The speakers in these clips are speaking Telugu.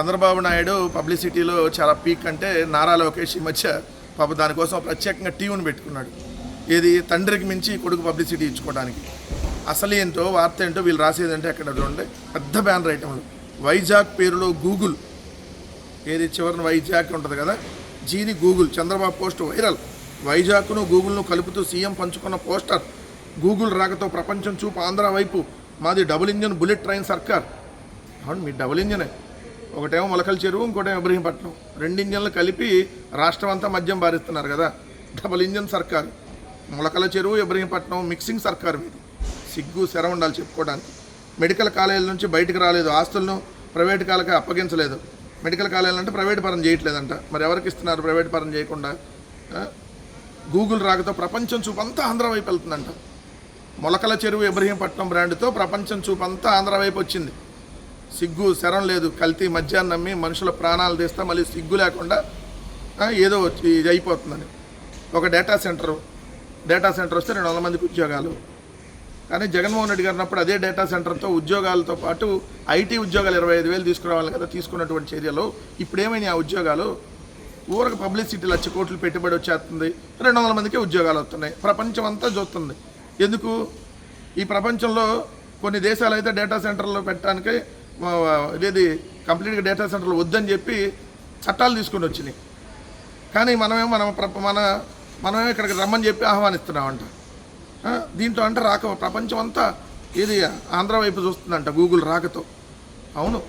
చంద్రబాబు నాయుడు పబ్లిసిటీలో చాలా పీక్ అంటే నారా లోకేష్ ఈ మధ్య పాప దానికోసం ప్రత్యేకంగా టీవీని పెట్టుకున్నాడు. ఏది తండ్రికి మించి కొడుకు పబ్లిసిటీ ఇచ్చుకోవడానికి. అసలు ఏంటో వార్త ఏంటో వీళ్ళు రాసేదంటే అక్కడ చూడండి. పెద్ద బ్యానర్ ఐటెంలు వైజాగ్ పేరులో గూగుల్. ఏది చివరిన వైజాగ్ ఉంటుంది కదా? జీని గూగుల్. Chandrababu post viral. వైజాగ్ను గూగుల్ను కలుపుతూ సీఎం పంచుకున్న పోస్టర్. గూగుల్ రాకతో ప్రపంచం చూపు ఆంధ్ర వైపు. మాది డబుల్ ఇంజన్ బుల్లెట్ ట్రైన్ సర్కార్. అవును మీ డబుల్ ఇంజనే. ఒకటేమో మొలకల చెరువు ఇంకోటేమో ఇబ్రహీంపట్నం. రెండు ఇంజన్లు కలిపి రాష్ట్రం అంతా మద్యం భారిస్తున్నారు కదా. డబుల్ ఇంజన్ సర్కారు. మొలకల చెరువు ఇబ్రహీంపట్నం మిక్సింగ్ సర్కారు మీరు సిగ్గు శరం ఉండాలి చెప్పుకోవడానికి. మెడికల్ కాలేజీల నుంచి బయటకు రాలేదు. ఆస్తులను ప్రైవేట్ కాలకి అప్పగించలేదు. మెడికల్ కాలేజీలు అంటే ప్రైవేట్ పరం చేయట్లేదంట. మరి ఎవరికి ఇస్తున్నారు ప్రైవేట్ పరం చేయకుండా? గూగుల్ రాకతో ప్రపంచం చూపు అంతా ఆంధ్ర వైపు వెళ్తుందంట. మొలకల చెరువు ఇబ్రహీంపట్నం బ్రాండ్తో ప్రపంచం చూపు అంతా ఆంధ్ర వైపు వచ్చింది. సిగ్గు శరం లేదు. కల్తీ మద్యాన్ని నమ్మి మనుషుల ప్రాణాలు తీస్తా మళ్ళీ సిగ్గు లేకుండా ఏదో వచ్చి ఇది అయిపోతుందని. ఒక డేటా సెంటర్ డేటా సెంటర్ వస్తే రెండు వందల మందికి ఉద్యోగాలు. కానీ జగన్మోహన్ రెడ్డి గారు ఉన్నప్పుడు అదే డేటా సెంటర్తో ఉద్యోగాలతో పాటు ఐటీ ఉద్యోగాలు ఇరవై ఐదు వేలు తీసుకురావాలి కదా తీసుకున్నటువంటి చర్యలు. ఇప్పుడేమైనా ఆ ఉద్యోగాలు? ఊరకు పబ్లిసిటీ లక్ష కోట్లు పెట్టుబడి వచ్చేస్తుంది. రెండు వందల మందికి ఉద్యోగాలు వస్తున్నాయి. ప్రపంచం అంతా చూస్తుంది. ఎందుకు? ఈ ప్రపంచంలో కొన్ని దేశాలు అయితే డేటా సెంటర్లో పెట్టడానికి ఇదేది కంప్లీట్గా డేటా సెంటర్లు వద్దని చెప్పి చట్టాలు తీసుకొని వచ్చినాయి. కానీ మనమే మనం మన మనమే ఇక్కడికి రమ్మని చెప్పి ఆహ్వానిస్తున్నామంట. దీంతో అంటే రాక ప్రపంచం అంతా ఇది ఆంధ్ర వైపు చూస్తుందంట గూగుల్ రాకతో. అవును.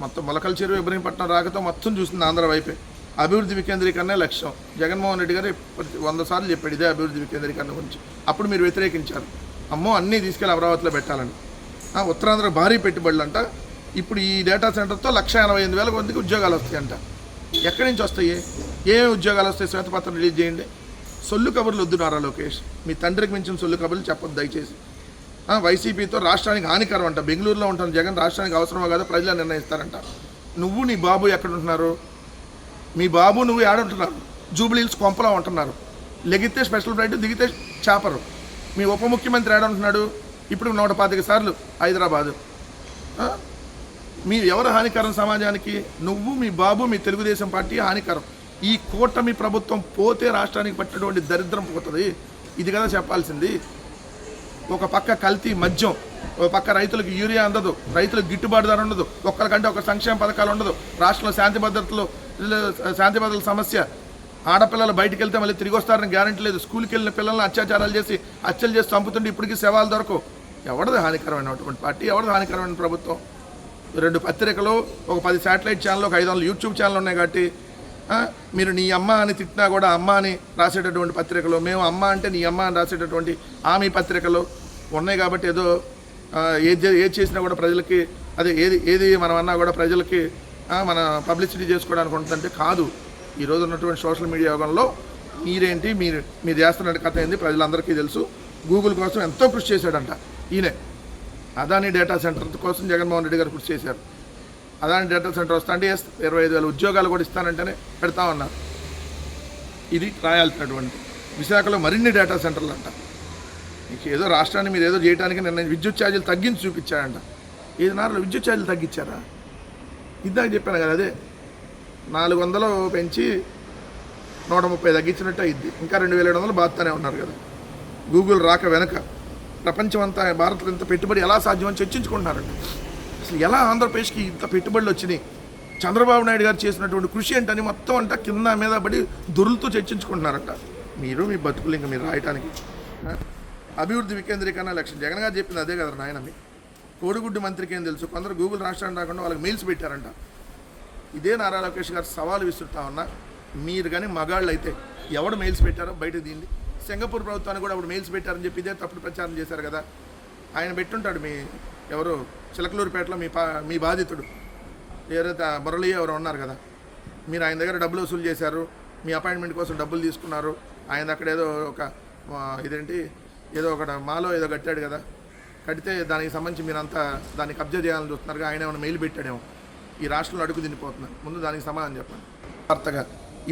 మొత్తం మొలకల చెరువు ఇబ్రహీంపట్నం రాకతో మొత్తం చూస్తుంది ఆంధ్ర వైపే. అభివృద్ధి వికేంద్రీకరణే లక్ష్యం. జగన్మోహన్ రెడ్డి గారు ప్రతి- వంద సార్లు చెప్పాడు ఇదే అభివృద్ధి వికేంద్రీకరణ గురించి. అప్పుడు మీరు వ్యతిరేకించారు. అమ్మో అన్నీ తీసుకెళ్ళి అమరావతిలో పెట్టాలని. ఉత్తరాంధ్ర భారీ పెట్టుబడులు అంట ఇప్పుడు ఈ డేటా సెంటర్తో లక్ష ఎనభై ఎనిమిది వేల మందికి ఉద్యోగాలు వస్తాయంట. ఎక్కడి నుంచి వస్తాయి? ఏ ఉద్యోగాలు వస్తాయి? శ్వేతపత్రం రిలీజ్ చేయండి. సొల్లు కబుర్లు వద్దునారా లోకేష్. మీ తండ్రికి మించిన సొల్లు కబుర్లు చెప్పొద్దు దయచేసి. వైసీపీతో రాష్ట్రానికి హానికరం అంట. బెంగళూరులో ఉంటాను జగన్ రాష్ట్రానికి అవసరమో కాదో ప్రజలు నిర్ణయిస్తారంట. నువ్వు నీ బాబు ఎక్కడ ఉంటున్నారు మీ బాబు నువ్వు ఏడుంటున్నారు? జూబ్లీ హిల్స్ కొంపలో ఉంటున్నారు. లెగితే స్పెషల్ ఫ్లైట్ దిగితే చేపరు. మీ ఉప ముఖ్యమంత్రి ఏడుంటున్నాడు? ఇప్పుడు నూట పాతిక సార్లు హైదరాబాదు. మీరు మీ ఎవరు హానికరం సమాజానికి? నువ్వు మీ బాబు మీ తెలుగుదేశం పార్టీ హానికరం. ఈ కూటమి ప్రభుత్వం పోతే రాష్ట్రానికి పట్టినటువంటి దరిద్రం పోతుంది. ఇది కదా చెప్పాల్సింది. ఒక పక్క కల్తీ మద్యం ఒక పక్క రైతులకు యూరియా అందదు రైతులకు గిట్టుబాటు ధర ఉండదు ఒక్కరికంటే ఒక సంక్షేమ పథకాలు ఉండదు. రాష్ట్రంలో శాంతి భద్రతలు శాంతి భద్రతల సమస్య. ఆడపిల్లలు బయటికి వెళ్తే మళ్ళీ తిరిగి వస్తారని గ్యారంటీ లేదు. స్కూల్కి వెళ్ళిన పిల్లల్ని అత్యాచారాలు చేసి హత్యలు చేసి చంపుతుంటే ఇప్పటికీ శవాలు దొరకవు. ఎవరిది హానికరమైనటువంటి పార్టీ ఎవరిది హానికరమైన ప్రభుత్వం? రెండు పత్రికలు ఒక పది శాటిలైట్ ఛానల్ ఒక ఐదు వందల యూట్యూబ్ ఛానల్ ఉన్నాయి కాబట్టి మీరు నీ అమ్మ అని తిట్టినా కూడా అమ్మ అని రాసేటటువంటి పత్రికలు మేము అమ్మ అంటే నీ అమ్మ అని రాసేటటువంటి ఆమె పత్రికలు ఉన్నాయి కాబట్టి ఏదో ఏది ఏది చేసినా కూడా ప్రజలకి అదే ఏది ఏది మనం అన్నా కూడా ప్రజలకి మన పబ్లిసిటీ చేసుకోవడానికి ఉంటుందంటే కాదు. ఈ ఉన్నటువంటి సోషల్ మీడియా యోగంలో మీరేంటి మీరు మీరు చేస్తున్న కథ ఏంది ప్రజలందరికీ తెలుసు. గూగుల్ కోసం ఎంతో కృషి చేశాడంట. ఈయనే. అదాని డేటా సెంటర్ కోసం జగన్మోహన్ రెడ్డి గారు కృషి చేశారు. అదాని డేటా సెంటర్ వస్తా అంటే ఎస్ ఇరవై ఐదు వేల ఉద్యోగాలు కూడా ఇస్తానంటేనే పెడతామన్నారు ఇది రాయాల్సినటువంటి విశాఖలో మరిన్ని డేటా సెంటర్లు అంట మీకు ఏదో రాష్ట్రాన్ని మీరు ఏదో చేయడానికి నిర్ణయం విద్యుత్ ఛార్జీలు తగ్గించి చూపించారంట. ఏది నాలుగు విద్యుత్ ఛార్జీలు తగ్గించారా? ఇందాక చెప్పాను కదా అదే. నాలుగు వందలు పెంచి నూట ముప్పై తగ్గించినట్టు అయింది. ఇంకా రెండు వేల ఏడు వందలు బాగుతానే ఉన్నారు కదా. గూగుల్ రాక వెనక. ప్రపంచం అంతా భారత్లో ఇంత పెట్టుబడి ఎలా సాధ్యమని చర్చించుకుంటున్నారండి. అసలు ఎలా ఆంధ్రప్రదేశ్కి ఇంత పెట్టుబడులు వచ్చినాయి? చంద్రబాబు నాయుడు గారు చేసినటువంటి కృషి ఏంటని మొత్తం అంట కింద మీద పడి దొరులతో చర్చించుకుంటున్నారంట. మీరు మీ బతుకులు ఇంకా మీరు రాయటానికి. అభివృద్ధి వికేంద్రీకరణ లక్ష్యం. జగన్ గారు చెప్పింది అదే కదా నాయన మీ. కోడిగుడ్డు మంత్రికి ఏం తెలుసు? కొందరు గూగుల్ రాష్ట్రాన్ని రాకుండా వాళ్ళకి మెయిల్స్ పెట్టారంట. ఇదే నారా లోకేష్ గారు సవాలు విసురుతా ఉన్నా. మీరు కానీ మగాళ్ళు అయితే ఎవడు మెయిల్స్ పెట్టారో బయట దీన్ని సింగపూర్ ప్రభుత్వానికి కూడా అప్పుడు మెయిల్స్ పెట్టారని చెప్పి ఇదే తప్పుడు ప్రచారం చేశారు కదా. ఆయన పెట్టుంటాడు మీ ఎవరు చిలకలూరుపేటలో మీ పా మీ బాధితుడు. ఎవరైతే మురళి ఎవరు ఉన్నారు కదా. మీరు ఆయన దగ్గర డబ్బులు వసూలు చేశారు మీ అపాయింట్మెంట్ కోసం డబ్బులు తీసుకున్నారు ఆయన అక్కడ ఏదో ఒక ఇదేంటి ఏదో ఒక మాలో ఏదో కట్టాడు కదా. కడితే దానికి సంబంధించి మీరంతా దాన్ని కబ్జా చేయాలని చూస్తున్నారు ఆయన ఏమైనా మెయిల్ పెట్టాడేమో. ఈ రాష్ట్రంలో అడుగు తినిపోతున్నారు. ముందు దానికి సమాధానం చెప్పండి. వార్తగా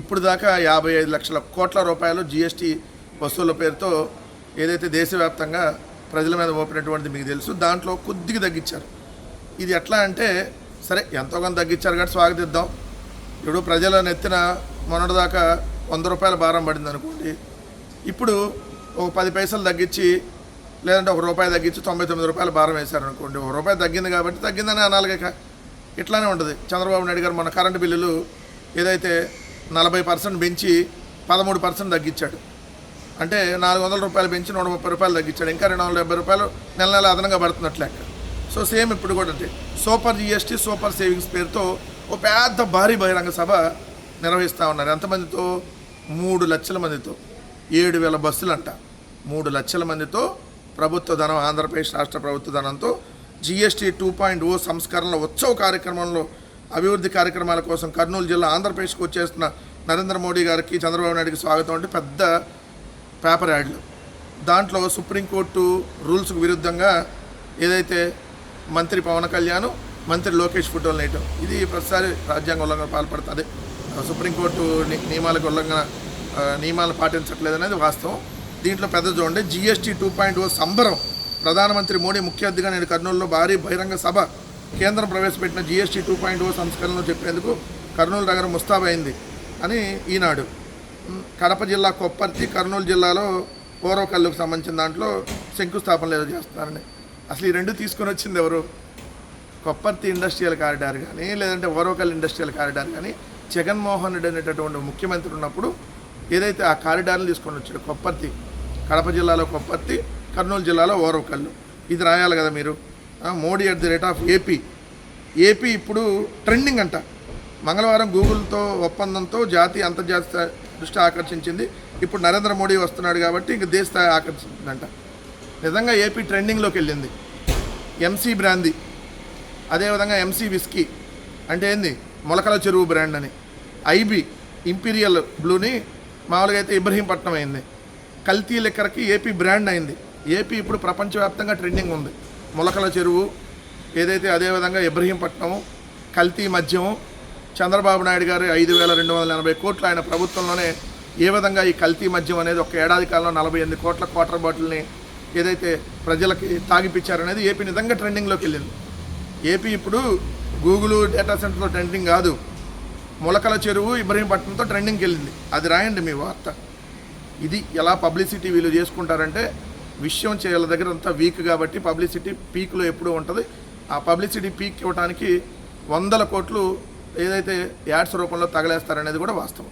ఇప్పుడు దాకా యాభై ఐదు లక్షల కోట్ల రూపాయలు జీఎస్టీ వస్తువుల పేరుతో ఏదైతే దేశవ్యాప్తంగా ప్రజల మీద మోపినటువంటిది మీకు తెలుసు దాంట్లో కొద్దిగా తగ్గించారు. ఇది ఎట్లా అంటే సరే ఎంతో కొంత తగ్గించారు కాబట్టి స్వాగతిద్దాం. ఇప్పుడు ప్రజల నెత్తిన మొన్నటిదాకా వంద రూపాయల భారం పడింది అనుకోండి. ఇప్పుడు ఒక పది పైసలు తగ్గించి లేదంటే ఒక రూపాయి తగ్గించి తొంభై తొమ్మిది రూపాయల భారం వేశారు అనుకోండి. ఒక రూపాయి తగ్గింది కాబట్టి తగ్గిందని అనాలిగా ఇట్లానే ఉంటుంది. చంద్రబాబు నాయుడు గారు మన కరెంటు బిల్లులు ఏదైతే నలభై పర్సెంట్ పెంచి పదమూడు పర్సెంట్ తగ్గించాడు. అంటే నాలుగు వందల రూపాయలు పెంచి నూట ముప్పై రూపాయలు తగ్గించాడు. ఇంకా రెండు వందల డెబ్బై రూపాయలు నెల నెల అదనంగా పడుతున్నట్లేక సో సేమ్ ఇప్పుడు కూడా అంటే సూపర్ జిఎస్టీ సూపర్ సేవింగ్స్ పేరుతో ఓ పెద్ద భారీ బహిరంగ సభ నిర్వహిస్తూ ఉన్నారు. ఎంతమందితో? మూడు లక్షల మందితో. ఏడు వేల బస్సులు అంట మూడు లక్షల మందితో ప్రభుత్వ ధనం ఆంధ్రప్రదేశ్ రాష్ట్ర ప్రభుత్వ ధనంతో జిఎస్టీ టూ పాయింట్ ఓ సంస్కరణల ఉత్సవ కార్యక్రమంలో అభివృద్ధి కార్యక్రమాల కోసం కర్నూలు జిల్లా ఆంధ్రప్రదేశ్కు వచ్చేస్తున్న నరేంద్ర మోడీ గారికి చంద్రబాబు నాయుడికి స్వాగతం అంటే పెద్ద పేపర్ యాడ్లు దాంట్లో సుప్రీంకోర్టు రూల్స్కు విరుద్ధంగా ఏదైతే మంత్రి పవన్ కళ్యాణ్ మంత్రి లోకేష్ ఫోటోలు నేయటం ఇది ప్రతిసారి రాజ్యాంగ ఉల్లంఘన పాల్పడుతుంది. సుప్రీంకోర్టు ని- నియమాలకు ఉల్లంఘన నియమాలు పాటించట్లేదు అనేది వాస్తవం. దీంట్లో పెద్ద చూడండి జిఎస్టీ టూ పాయింట్ ఓ సంబరం ప్రధానమంత్రి మోడీ ముఖ్య అతిథిగా నేడు కర్నూలులో భారీ బహిరంగ సభ కేంద్రం ప్రవేశపెట్టిన జిఎస్టీ టూ పాయింట్ ఓ సంస్కరణలు చెప్పేందుకు కర్నూలు నగరం ముస్తాబైంది అని ఈనాడు కడప జిల్లా కొప్పర్తి కర్నూలు జిల్లాలో పూర్వకల్లుకు సంబంధించిన దాంట్లో శంకుస్థాపనలు ఏదో చేస్తున్నారని. అసలు ఈ రెండు తీసుకొని వచ్చింది ఎవరు? కొప్పర్తి ఇండస్ట్రియల్ కారిడార్ కానీ లేదంటే ఓరవకల్ ఇండస్ట్రియల్ కారిడార్ కానీ జగన్మోహన్ రెడ్డి అనేటటువంటి ముఖ్యమంత్రి ఉన్నప్పుడు ఏదైతే ఆ కారిడార్ని తీసుకొని వచ్చాడు కొప్పర్తి కడప జిల్లాలో కొప్పర్తి కర్నూలు జిల్లాలో ఓరవకల్లు ఇది రాయాలి కదా మీరు? Modi at the rate of AP. AP ఇప్పుడు ట్రెండింగ్ అంట. మంగళవారం గూగుల్తో ఒప్పందంతో జాతీయ అంతర్జాతీయ దృష్టి ఆకర్షించింది. ఇప్పుడు నరేంద్ర మోడీ వస్తున్నాడు కాబట్టి ఇంక దేశ స్థాయి ఆకర్షించిందంట. నిజంగా ఏపీ ట్రెండింగ్లోకి వెళ్ళింది. MC brandy. అదేవిధంగా ఎంసీ విస్కీ. అంటే ఏంది? మొలకల చెరువు బ్రాండ్ అని. ఐబీ ఇంపీరియల్ బ్లూని మామూలుగా అయితే ఇబ్రహీంపట్నం అయింది. కల్తీ లెక్కరకి ఏపీ బ్రాండ్ అయింది. ఏపీ ఇప్పుడు ప్రపంచవ్యాప్తంగా ట్రెండింగ్ ఉంది. మొలకల చెరువు ఏదైతే అదేవిధంగా ఇబ్రహీంపట్నము కల్తీ మద్యము చంద్రబాబు నాయుడు గారు ఐదు వేల రెండు వందల ఎనభై కోట్లు ఆయన ప్రభుత్వంలోనే ఏ విధంగా ఈ కల్తీ మద్యం అనేది ఒక ఏడాది కాలంలో నలభై ఎనిమిది కోట్ల క్వార్టర్ బాటిల్ని ఏదైతే ప్రజలకి తాగిపించారనేది ఏపీ నిజంగా ట్రెండింగ్లోకి వెళ్ళింది. ఏపీ ఇప్పుడు గూగుల్ డేటా సెంటర్తో ట్రెండింగ్ కాదు. మొలకల చెరువు ఇబ్రహీంపట్నంతో ట్రెండింగ్కి వెళ్ళింది. అది రాయండి మీ వార్త. ఇది ఎలా పబ్లిసిటీ వీళ్ళు చేసుకుంటారంటే విషయం చేయాల దగ్గర అంతా వీక్ కాబట్టి పబ్లిసిటీ పీక్లో ఎప్పుడూ ఉంటుంది. ఆ పబ్లిసిటీ పీక్ ఇవ్వడానికి వందల కోట్లు ఏదైతే యాడ్స్ రూపంలో తగలేస్తారనేది కూడా వాస్తవం.